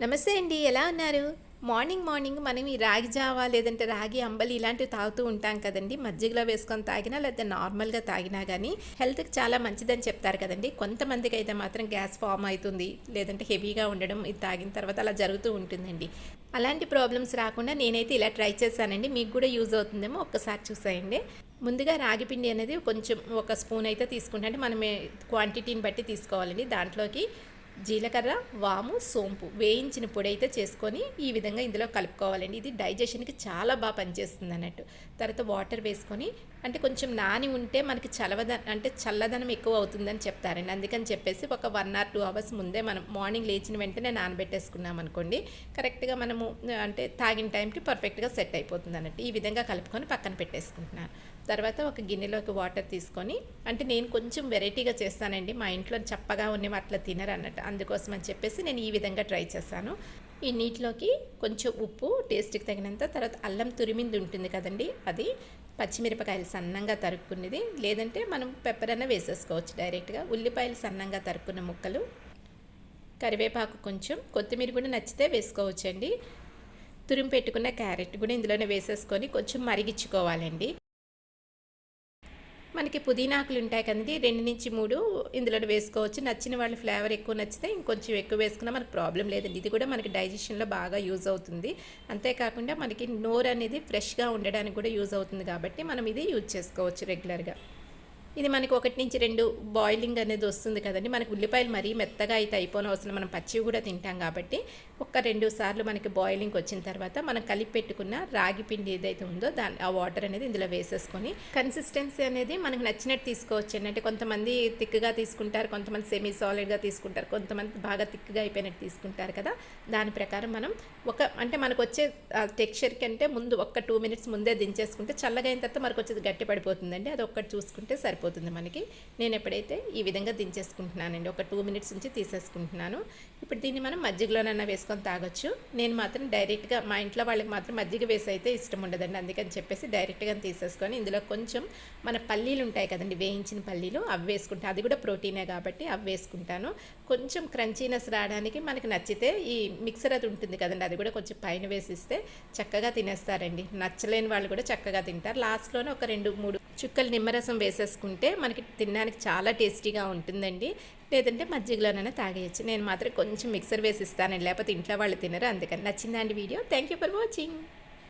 నమస్తే అండి ఎలా ఉన్నారు? మార్నింగ్ మార్నింగ్ మనం ఈ రాగి జావా లేదంటే రాగి అంబలి ఇలాంటివి తాగుతూ ఉంటాం కదండి. మజ్జిగలో వేసుకొని తాగినా లేకపోతే నార్మల్గా తాగినా కానీ హెల్త్కి చాలా మంచిదని చెప్తారు కదండి. కొంతమందికి అయితే మాత్రం గ్యాస్ ఫామ్ అవుతుంది లేదంటే హెవీగా ఉండడం ఇది తాగిన తర్వాత అలా జరుగుతూ ఉంటుందండి. అలాంటి ప్రాబ్లమ్స్ రాకుండా నేనైతే ఇలా ట్రై చేశానండి. మీకు కూడా యూజ్ అవుతుందేమో ఒక్కసారి చూసేయండి. ముందుగా రాగి పిండి అనేది కొంచెం ఒక స్పూన్ అయితే తీసుకుంటే అంటే మనం క్వాంటిటీని బట్టి తీసుకోవాలండి. దాంట్లోకి జీలకర్ర వాము సోంపు వేయించిన పొడి అయితే చేసుకొని ఈ విధంగా ఇందులో కలుపుకోవాలండి. ఇది డైజెషన్కి చాలా బాగా పనిచేస్తుంది అన్నట్టు. తర్వాత వాటర్ వేసుకొని అంటే కొంచెం నాని ఉంటే మనకి చలవద అంటే చల్లదనం ఎక్కువ అవుతుందని చెప్తారండి. అందుకని చెప్పేసి ఒక వన్ ఆర్ టూ అవర్స్ ముందే మనం మార్నింగ్ లేచిన వెంటనే నానబెట్టేసుకున్నాం అనుకోండి కరెక్ట్గా మనము అంటే తాగిన టైంకి పర్ఫెక్ట్గా సెట్ అయిపోతుంది అన్నట్టు. ఈ విధంగా కలుపుకొని పక్కన పెట్టేసుకుంటున్నాను. తర్వాత ఒక గిన్నెలోకి వాటర్ తీసుకొని అంటే నేను కొంచెం వెరైటీగా చేస్తానండి. మా ఇంట్లో చప్పగా ఉన్నవి అట్లా తినరు అన్నట్టు. అందుకోసం అని చెప్పేసి నేను ఈ విధంగా ట్రై చేశాను ఈ నీటిలోకి కొంచెం ఉప్పు టేస్ట్కి తగినంత తర్వాత అల్లం తురిమింది ఉంటుంది కదండి అది పచ్చిమిరపకాయలు సన్నంగా తరుక్కునేది లేదంటే మనం పెప్పర్ అన్న వేసేసుకోవచ్చు డైరెక్ట్గా. ఉల్లిపాయలు సన్నంగా తరుక్కున్న ముక్కలు కరివేపాకు కొంచెం కొత్తిమీర కూడా నచ్చితే వేసుకోవచ్చండి. తురిమి పెట్టుకున్న క్యారెట్ కూడా ఇందులోనే వేసేసుకొని కొంచెం మరిగించుకోవాలండి. మనకి పుదీనాకులు ఉంటాయి కదండి రెండు నుంచి మూడు ఇందులో వేసుకోవచ్చు. నచ్చిన వాళ్ళ ఫ్లేవర్ ఎక్కువ నచ్చితే ఇంకొంచెం ఎక్కువ వేసుకున్నా మనకు ప్రాబ్లం లేదండి. ఇది కూడా మనకి డైజెషన్లో బాగా యూజ్ అవుతుంది. అంతేకాకుండా మనకి నోరు అనేది ఫ్రెష్గా ఉండడానికి కూడా యూజ్ అవుతుంది కాబట్టి మనం ఇది యూజ్ చేసుకోవచ్చు రెగ్యులర్గా. ఇది మనకి ఒకటి నుంచి రెండు బాయిలింగ్ అనేది వస్తుంది కదండి. మనకు ఉల్లిపాయలు మరీ మెత్తగా అయితే అయిపోయిన అవసరం. మనం పచ్చివి కూడా తింటాం కాబట్టి ఒక రెండు సార్లు మనకి బాయిలింగ్ వచ్చిన తర్వాత మనం కలిపి పెట్టుకున్న రాగి పిండి ఏదైతే ఉందో దాని ఆ వాటర్ అనేది ఇందులో వేసేసుకొని కన్సిస్టెన్సీ అనేది మనకు నచ్చినట్టు తీసుకోవచ్చు అంటే కొంతమంది థిక్గా తీసుకుంటారు కొంతమంది సెమీ సాలిడ్గా తీసుకుంటారు కొంతమంది బాగా థిక్గా అయిపోయినట్టు తీసుకుంటారు కదా. దాని ప్రకారం మనం ఒక అంటే మనకు వచ్చే టెక్స్చర్ కంటే ముందు ఒక టూ మినిట్స్ ముందే దించేసుకుంటే చల్లగా అయిన తర్వాత మనకు వచ్చేది గట్టి పడిపోతుందండి అది ఒక్కటి చూసుకుంటే సరిపోతుంది. మనకి. నేను ఎప్పుడైతే ఈ విధంగా దించేసుకుంటున్నానండి ఒక టూ మినిట్స్ నుంచి తీసేసుకుంటున్నాను. ఇప్పుడు దీన్ని మనం మజ్జిగలోనన్నా వేసుకొని తాగొచ్చు. నేను మాత్రం డైరెక్ట్గా మా ఇంట్లో వాళ్ళకి మాత్రం మజ్జిగ వేసి అయితే ఇష్టం ఉండదండి. అందుకని చెప్పేసి డైరెక్ట్గా తీసేసుకొని ఇందులో కొంచెం మన పల్లీలు ఉంటాయి కదండి వేయించిన పల్లీలు అవి వేసుకుంటాను అది కూడా ప్రోటీనే కాబట్టి అవి వేసుకుంటాను. కొంచెం క్రంచీనెస్ రావడానికి మనకి నచ్చితే ఈ మిక్సర్ అది ఉంటుంది కదండి అది కూడా కొంచెం పైన వేసిస్తే చక్కగా తినేస్తారండి. నచ్చలేని వాళ్ళు కూడా చక్కగా తింటారు. లాస్ట్లోనే ఒక రెండు మూడు చుక్కలు నిమ్మరసం వేసేసుకుంటే మనకి తినడానికి చాలా టేస్టీగా ఉంటుందండి. లేదంటే మజ్జిగలోనైనా తాగేయచ్చు. నేను మాత్రం కొంచెం మిక్సర్ వేసి ఇస్తానండి. లేకపోతే ఇంట్లో వాళ్ళు తినరు. అందుకని నచ్చిందండి video. Thank you for watching